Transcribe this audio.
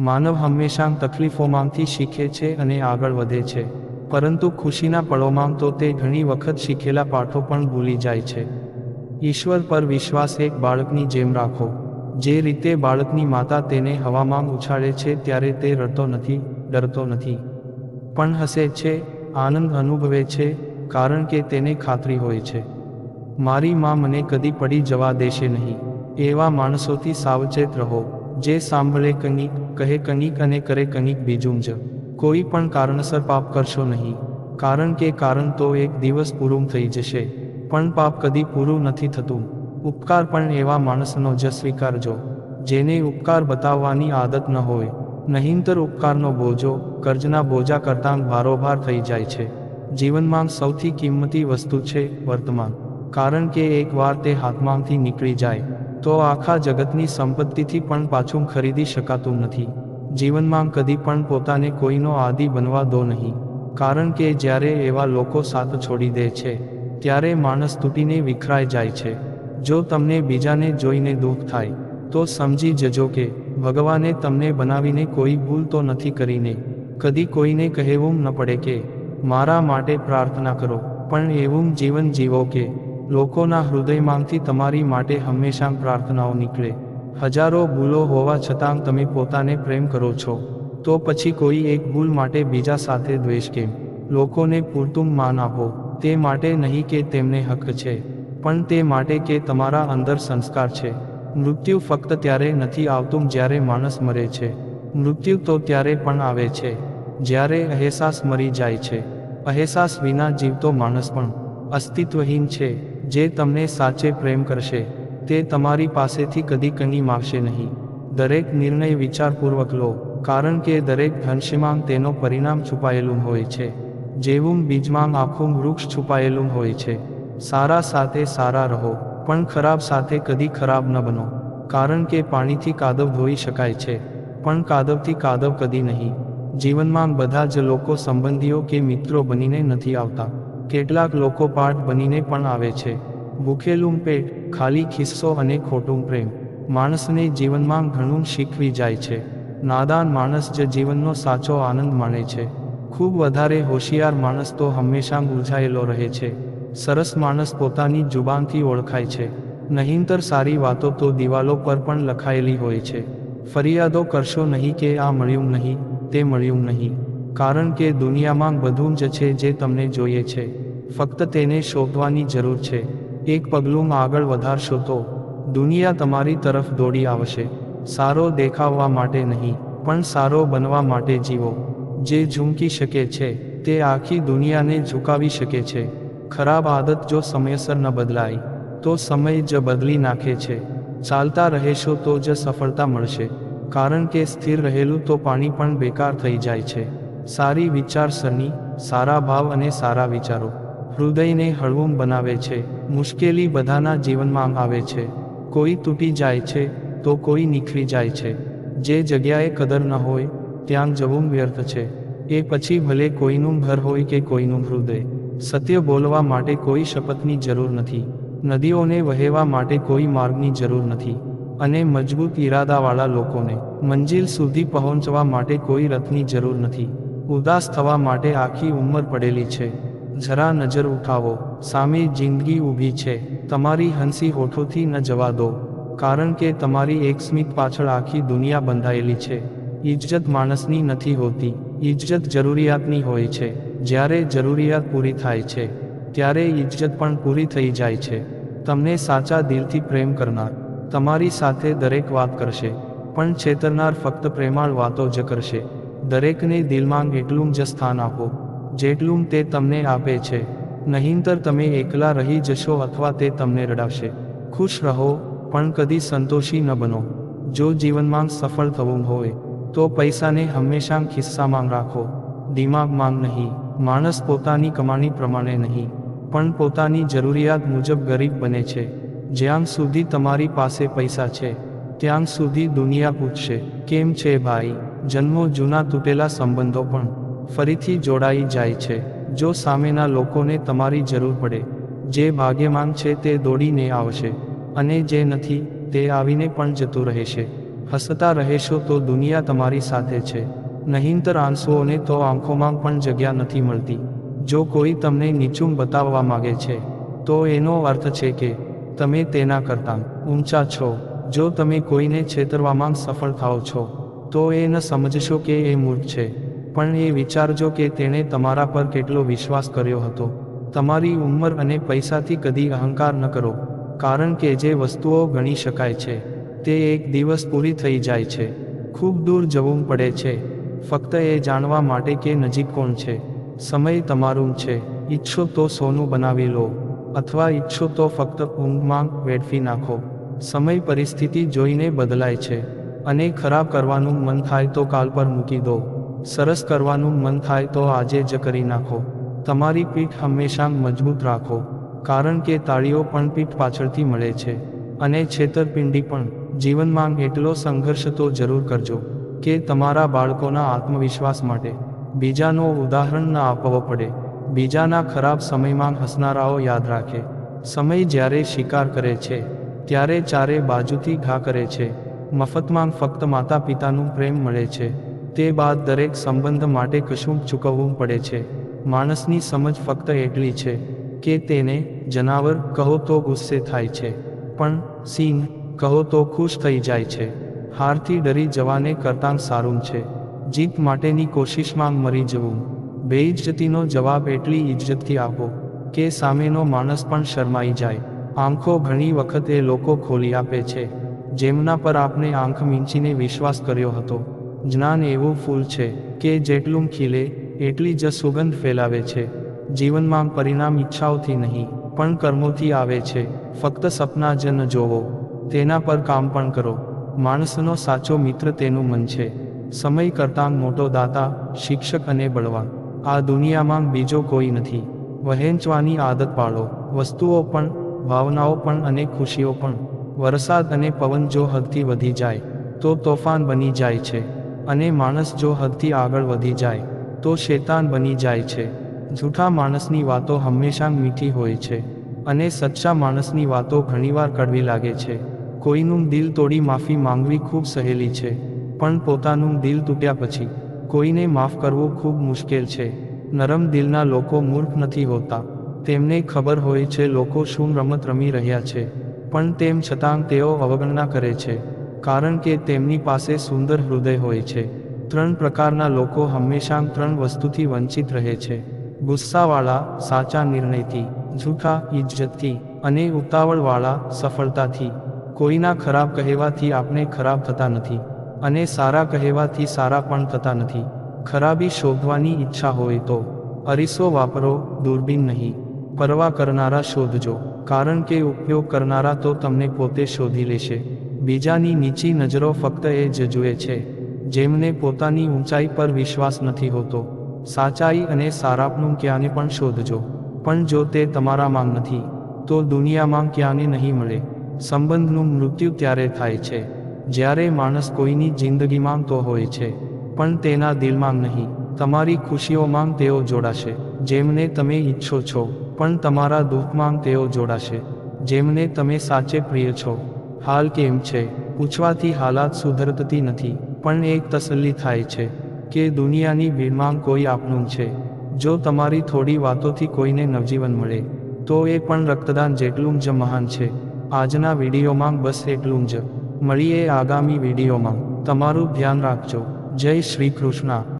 માનવ હંમેશા તકલીફોમાંથી શીખે છે અને આગળ વધે છે. પરંતુ ખુશીના પળોમાં તો તે ઘણી વખત શીખેલા પાઠો પણ ભૂલી જાય છે. ઈશ્વર પર વિશ્વાસ એક બાળકની જેમ રાખો. જે રીતે બાળકની માતા તેને હવામાં ઉછાળે છે ત્યારે તે રડતો નથી, ડરતો નથી. પણ હસે છે, આનંદ અનુભવે છે, કારણ કે તેને ખાતરી હોય છે. મારી માં મને કદી પડી જવા દેશે નહીં. એવા માણસોથી સાવચેત રહો. જે સાંભળે કંઈક કહે કંઈક અને કરે કંઈક બીજું જ. કોઈ પણ કારણસર પાપ કરશો નહીં. કારણ કે કારણ તો એક દિવસ પૂરું થઈ જશે. પણ પાપ કદી પૂરું નથી થતું. ઉપકાર પણ એવા માણસનો જ સ્વીકારજો જેને ઉપકાર બતાવવાની આદત ન હોય. નહીંતર ઉપકારનો બોજો, કર્જના બોજા કરતાં ભારોભાર થઈ જાય છે. જીવનમાં સૌથી કિંમતી વસ્તુ છે વર્તમાન. કારણ કે એકવાર તે હાથમાંથી નીકળી જાય. તો આખા જગતની સંપત્તિથી પણ પાછું ખરીદી શકાતું નથી. જીવનમાં કદી પણ પોતાને કોઈનો આદિ બનવા દો નહીં. કારણ કે જ્યારે એવા લોકો સાથ છોડી દે છે, ત્યારે માણસ તૂટીને વિખરાઈ જાય છે. જો તમને બીજાને જોઈને દુઃખ થાય, તો સમજી જજો કે, ભગવાને તમને બનાવીને કોઈ ભૂલ તો નથી કરીને. કદી કોઈને કહેવું ન પડે કે, મારા માટે પ્રાર્થના કરો, પણ એવું જીવન જીવો કે લોકોના હૃદયમાંથી તમારી માટે હંમેશા પ્રાર્થનાઓ નીકળે. હજારો ભૂલો હોવા છતાં તમે પોતાને પ્રેમ કરો છો. તો પછી કોઈ એક ભૂલ માટે બીજા સાથે દ્વેષ કેમ? લોકોને પૂરતું માન આપો. તે માટે નહીં કે તેમને હક છે. પણ તે માટે કે તમારા અંદર સંસ્કાર છે. મૃત્યુ ફક્ત ત્યારે નથી આવતું જ્યારે માણસ મરે છે. મૃત્યુ તો ત્યારે પણ આવે છે. જ્યારે અહેસાસ મરી જાય છે. અહેસાસ વિના જીવતો માણસ પણ અસ્તિત્વહીન છે. જે તમને સાચે પ્રેમ કરશે, તે તમારી પાસેથી કદી કંઈ માગશે નહીં. દરેક નિર્ણય વિચારપૂર્વક લો, કારણ કે દરેક ધનશીમાં તેનો પરિણામ છુપાયેલું હોય છે. જેવું બીજમાં આખું વૃક્ષ છુપાયેલું હોય છે. સારા સાથે સારા રહો, પણ ખરાબ સાથે કદી ખરાબ ન બનો. કારણ કે પાણીથી કાદવ ધોઈ શકાય છે, પણ કાદવથી કાદવ કદી નહીં. જીવનમાં બધા જ લોકો સંબંધીઓ કે મિત્રો બનીને નથી આવતા. કેટલાક લોકો પાઠ બનીને પણ આવે છે. ભૂખેલું પેટ, ખાલી ખિસ્સો અને ખોટું પ્રેમ. માણસને જીવનમાં ઘણું શીખવી જાય છે. નાદાન માણસ જ જીવનનો સાચો આનંદ માણે છે. ખૂબ વધારે હોશિયાર માણસ તો હંમેશા મૂંઝાયેલો રહે છે. સરસ માણસ પોતાની જુબાનથી ઓળખાય છે. નહીંતર સારી વાતો તો દિવાલો પર પણ લખાયેલી હોય છે. ફરિયાદો કરશો નહીં કે આ મળ્યું નહીં, તે મળ્યું નહીં. કારણ કે દુનિયામાં બધું જ છે જે તમને જોઈએ છે. ફક્ત તેને શોધવાની જરૂર છે. એક પગલું આગળ વધારશો તો દુનિયા તમારી તરફ દોડી આવશે. સારો દેખાવવા માટે નહીં, પણ સારો બનવા માટે જીવો. જે ઝૂંકી શકે છે, તે આખી દુનિયાને ઝુકાવી શકે છે. ખરાબ આદત જો સમયસર ન બદલાય, તો સમય જ બદલી નાખે છે. ચાલતા રહેશો તો જ સફળતા મળશે. કારણ કે સ્થિર રહેલું તો પાણી પણ બેકાર થઈ જાય છે. સારી વિચારસરણી, સારા ભાવ અને સારા વિચારો. હૃદયને હળવું બનાવે છે. મુશ્કેલી બધાના જીવનમાં આવે છે. કોઈ તૂટી જાય છે, તો કોઈ નિખરી જાય છે. જે જગ્યાએ કદર ન હોય, ત્યાં જવું વ્યર્થ છે. એ પછી ભલે કોઈનું ઘર હોય કે કોઈનું હૃદય. સત્ય બોલવા માટે કોઈ શપથની જરૂર નથી. નદીઓને વહેવા માટે કોઈ માર્ગની જરૂર નથી. અને મજબૂત ઈરાદાવાળા લોકોને મંજિલ સુધી પહોંચવા માટે કોઈ રથની જરૂર નથી. ઉદાસ થવા માટે આખી ઉંમર પડેલી છે. જરા નજર ઉઠાવો. સામે જિંદગી ઊભી છે. તમારી હંસી હોઠોથી ન જવા દો. કારણ કે તમારી એક સ્મિત પાછળ આખી દુનિયા બંધાયેલી છે. ઇજ્જત માણસની નથી હોતી. ઇજ્જત જરૂરિયાતની હોય છે. જ્યારે જરૂરિયાત પૂરી થાય છે, ત્યારે ઇજ્જત પણ પૂરી થઈ જાય છે. તમને સાચા દિલથી પ્રેમ કરનાર, તમારી સાથે દરેક વાત કરશે, પણ છેતરનાર ફક્ત પ્રેમાળ વાતો જ કરશે. દરેકને દિલમાં એટલું જ સ્થાન આપો, જેટલું તે તમને આપે છે. નહીંતર તમે એકલા રહી જશો અથવા તે તમને રડાવશે. ખુશ રહો, પણ કદી સંતોષી ન બનો. જો જીવનમાં સફળ થવું હોય, તો પૈસાને હંમેશા ખિસ્સામાં રાખો. દિમાગમાં નહીં, માણસ પોતાની કમાણી પ્રમાણે નહીં, પણ પોતાની જરૂરિયાત મુજબ ગરીબ બને છે. જ્યાં સુધી તમારી પાસે પૈસા છે, ત્યાં સુધી દુનિયા પૂછશે, કેમ છે ભાઈ? જન્મો જૂના તૂટેલા સંબંધો પણ ફરીથી જોડાઈ જાય છે. જો સામેના લોકોને તમારી જરૂર પડે, જે ભાગ્યમાન છે તે દોડીને આવશે અને જે નથી, તે આવીને પણ જતું રહેશે. હસતા રહેશો તો દુનિયા તમારી સાથે છે. નહીંતર આંસુઓને તો આંખોમાં પણ જગ્યા નથી મળતી. જો કોઈ તમને નીચું બતાવવા માગે છે, તો એનો અર્થ છે કે તમે તેના કરતાં ઊંચા છો. જો તમે કોઈને છેતરવામાં સફળ થાઓ છો તો એ ન સમજશો કે એ મૂર્ખ છે. પણ એ વિચારજો કે તેણે તમારા પર કેટલો વિશ્વાસ કર્યો હતો. તમારી ઉંમર અને પૈસાથી કદી અહંકાર ન કરો. કારણ કે જે વસ્તુઓ ગણી શકાય છે, તે એક દિવસ પૂરી થઈ જાય છે. ખૂબ દૂર જવું પડે છે. ફક્ત એ જાણવા માટે કે નજીક કોણ છે. સમય તમારું છે. ઈચ્છો તો સોનું બનાવી લો, અથવા ઈચ્છો તો ફક્ત ઊંઘમાં વેડફી નાખો. સમય પરિસ્થિતિ જોઈને બદલાય છે. અને ખરાબ કરવાનું મન થાય તો કાલ પર મૂકી દો. સરસ કરવાનું મન થાય તો આજે જ કરી નાખો. તમારી પીઠ હંમેશા મજબૂત રાખો. કારણ કે તાળીઓ પણ પીઠ પાછળથી મળે છે. અને છેતરપિંડી પણ. જીવનમાં એટલો સંઘર્ષ તો જરૂર કરજો. કે તમારા બાળકોના આત્મવિશ્વાસ માટે. બીજાનો ઉદાહરણ ન આપવો પડે. બીજાના ખરાબ સમયમાં હસનારાઓ યાદ રાખે. સમય જ્યારે શિકાર કરે છે, ત્યારે ચારે બાજુથી ઘા કરે છે. મફતમાં ફક્ત માતા પિતાનું પ્રેમ મળે છે. તે બાદ દરેક સંબંધ માટે કશું ચૂકવવું પડે છે. માણસની સમજ ફક્ત એટલી છે કે તેને જનાવર કહો તો ગુસ્સે થાય છે. પણ સિંહ કહો તો ખુશ થઈ જાય છે. હારથી ડરી જવાને કરતાં સારું છે. જીત માટેની કોશિશમાં મરી જવું. બેઇજ્જતીનો જવાબ એટલી ઇજ્જતથી આપો કે સામેનો માણસ પણ શરમાઈ જાય. આંખો ઘણી વખત એ લોકો ખોલી આપે છે. જેમના પર આપણે આંખ મીંચીને વિશ્વાસ કર્યો હતો. જ્ઞાન એવું ફૂલ છે કે જેટલું ખીલે, એટલી જ સુગંધ ફેલાવે છે. જીવનમાં પરિણામ ઈચ્છાઓથી નહીં, પણ કર્મોથી આવે છે. ફક્ત સપના જ ન જોવો. તેના પર કામ પણ કરો. માણસનો સાચો મિત્ર તેનું મન છે. સમય કરતાં મોટો દાતા, શિક્ષક અને બળવાન. આ દુનિયામાં બીજો કોઈ નથી. વહેંચવાની આદત પાડો વસ્તુઓ પણ, ભાવનાઓ પણ અને ખુશીઓ પણ. વરસાદ અને પવન જો હદથી વધી જાય, તો તોફાન બની જાય છે, અને માણસ જો હદથી આગળ વધી જાય, તો શેતાન બની જાય છે. જૂઠા માણસની વાતો હંમેશા મીઠી હોય છે, અને સચ્ચા માણસની વાતો ઘણીવાર કડવી લાગે છે. કોઈનું દિલ તોડી માફી માંગવી ખૂબ સહેલી છે, પણ પોતાનું દિલ તૂટ્યા પછી, કોઈને માફ કરવું ખૂબ મુશ્કેલ છે. નરમ દિલના લોકો મૂર્ખ નથી હોતા, તેમને ખબર હોય છે લોકો શું રમત રમી રહ્યા છે. પણ તેમ છતાં તેઓ અવગણના કરે છે, કારણ કે તેમની પાસે સુંદર હૃદય હોય છે. ત્રણ પ્રકારના લોકો હંમેશા ત્રણ વસ્તુથી વંચિત રહે છે. ગુસ્સાવાળા, સાચા નિર્ણયથી, જૂઠા ઇજ્જતથી અને ઉતાવળવાળા, સફળતાથી. કોઈના ખરાબ કહેવાથી આપણે ખરાબ થતા નથી અને સારા કહેવાથી સારા પણ થતા નથી. ખરાબી શોધવાની ઈચ્છા હોય તો અરીસો વાપરો, દૂરબીન નહીં. પરવા કરનારા શોધજો. કારણ કે ઉપયોગ કરનારા તો તમને પોતે શોધી લેશે. બીજાની નીચી નજરો ફક્ત એ જ જુએ છે. જેમને પોતાની ઊંચાઈ પર વિશ્વાસ નથી હોતો. સાચાઈ અને સારાપનું ક્યાંને પણ શોધજો. પણ જો તે તમારામાં નથી, તો દુનિયામાં ક્યાંને નહીં મળે. સંબંધનું મૃત્યુ ત્યારે થાય છે. જ્યારે માણસ કોઈની જિંદગીમાં તો હોય છે. પણ તેના દિલમાં નહીં. તમારી ખુશીઓમાં તેઓ જોડાશે. જેમને તમે ઈચ્છો છો. પણ તમારા દુઃખમાં તેઓ જોડાશે. જેમને તમે સાચે પ્રિય છો. હાલ કેમ છે? પૂછવાથી હાલાત સુધરતી નથી. પણ એક તસલ્લી થાય છે, કે દુનિયાની ભીડમાં કોઈ આપનું છે. જો તમારી થોડી વાતોથી કોઈને નવજીવન મળે, તો એ પણ રક્તદાન જેટલું જ મહાન છે. આજના વિડીયોમાં બસ એટલું જ. મળીએ આગામી વિડીયોમાં. તમારું ધ્યાન રાખજો. જય શ્રી કૃષ્ણ.